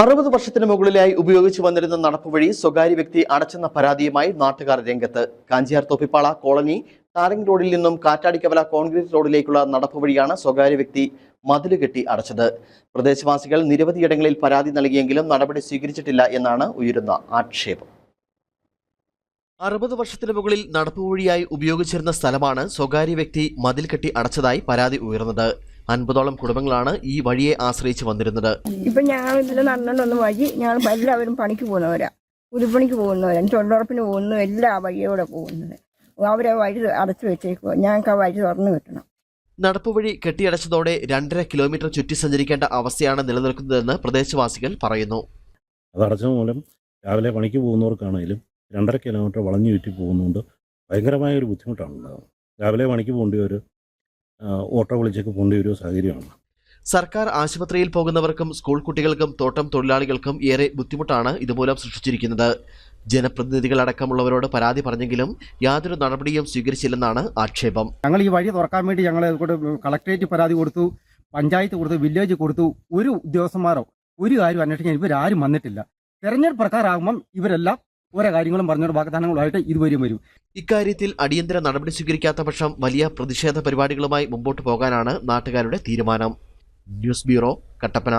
അറുപത് വർഷത്തിന് മുകളിലായി ഉപയോഗിച്ചു വന്നിരുന്ന നടപ്പ് വഴി സ്വകാര്യ വ്യക്തി അടച്ചെന്ന പരാതിയുമായി നാട്ടുകാർ രംഗത്ത്. കാഞ്ചിയാർ തോപ്പിപ്പാള കോളനി ടാറിംഗ് റോഡിൽ നിന്നും കാറ്റാടിക്കവല കോൺക്രീറ്റ് റോഡിലേക്കുള്ള നടപ്പ് വഴിയാണ് സ്വകാര്യ വ്യക്തി മതിലുകെട്ടി അടച്ചത്. പ്രദേശവാസികൾ നിരവധിയിടങ്ങളിൽ പരാതി നൽകിയെങ്കിലും നടപടി സ്വീകരിച്ചിട്ടില്ല എന്നാണ് ഉയരുന്ന ആക്ഷേപം. അറുപത് വർഷത്തിന് മുകളിൽ നടപ്പ് വഴിയായി ഉപയോഗിച്ചിരുന്ന സ്ഥലമാണ് സ്വകാര്യ വ്യക്തി മതിൽ കെട്ടി അടച്ചതായി പരാതി ഉയർന്നത്. അൻപതോളം കുടുംബങ്ങളാണ് ഈ വഴിയെ ആശ്രയിച്ച് വന്നിരുന്നത്. ഇപ്പൊ ഞങ്ങൾ ഇതിൽ നടന്നുകൊണ്ടൊന്ന് വഴി ഞങ്ങൾ എല്ലാവരും പണിക്ക് പോകുന്നവരാ. കുരുപണിക്ക് പോകുന്നവരാ. തൊഴിലുറപ്പിന് പോകുന്നു എല്ലാ വഴിയോടെ പോകുന്നത്. അവരെ വഴി അടച്ചു വെച്ചേക്കുക ഞങ്ങൾക്ക് ആ വഴി തുറന്നു കിട്ടണം. നടപ്പുവഴി കെട്ടിയടച്ചതോടെ രണ്ടര കിലോമീറ്റർ ചുറ്റി സഞ്ചരിക്കേണ്ട അവസ്ഥയാണ് നിലനിൽക്കുന്നതെന്ന് പ്രദേശവാസികൾ പറയുന്നു. അതടച്ച മൂലം രാവിലെ പണിക്ക് പോകുന്നവർക്കാണെങ്കിലും രണ്ടര കിലോമീറ്റർ വളഞ്ഞു ചുറ്റി പോകുന്നതുകൊണ്ട് ഭയങ്കരമായ ഒരു ബുദ്ധിമുട്ടാണ് ഉണ്ടാകുന്നത് രാവിലെ പണിക്ക് പോകേണ്ടി ഒരു ഓട്ടോ വിളിച്ചൊക്കെ പോകേണ്ട ഒരു സാഹചര്യമാണ്. സർക്കാർ ആശുപത്രിയിൽ പോകുന്നവർക്കും സ്കൂൾ കുട്ടികൾക്കും തോട്ടം തൊഴിലാളികൾക്കും ഏറെ ബുദ്ധിമുട്ടാണ് ഇതുമൂലം സൃഷ്ടിച്ചിരിക്കുന്നത്. ജനപ്രതിനിധികളടക്കമുള്ളവരോട് പരാതി പറഞ്ഞെങ്കിലും യാതൊരു നടപടിയും സ്വീകരിച്ചില്ലെന്നാണ് ആക്ഷേപം. ഞങ്ങൾ ഈ വഴി തുറക്കാൻ വേണ്ടി ഞങ്ങൾ കളക്ടറേറ്റ് പരാതി കൊടുത്തു പഞ്ചായത്ത് കൊടുത്തു വില്ലേജ് കൊടുത്തു. ഒരു ഉദ്യോഗസ്ഥന്മാരോ ഒരു കാര്യം അന്വേഷിക്കാൻ ഇവരാരും വന്നിട്ടില്ല. തെരഞ്ഞെടുപ്പ് പ്രകാരമാകുമ്പം ഇവരെല്ലാം ഓരോ കാര്യങ്ങളും പറഞ്ഞോട് വാഗ്ദാനങ്ങളുമായിട്ട് ഇതുവരെയും വരും. ഇക്കാര്യത്തിൽ അടിയന്തര നടപടി സ്വീകരിക്കാത്ത പക്ഷം വലിയ പ്രതിഷേധ പരിപാടികളുമായി മുമ്പോട്ട് പോകാനാണ് നാട്ടുകാരുടെ തീരുമാനം. News bureau Kattappana.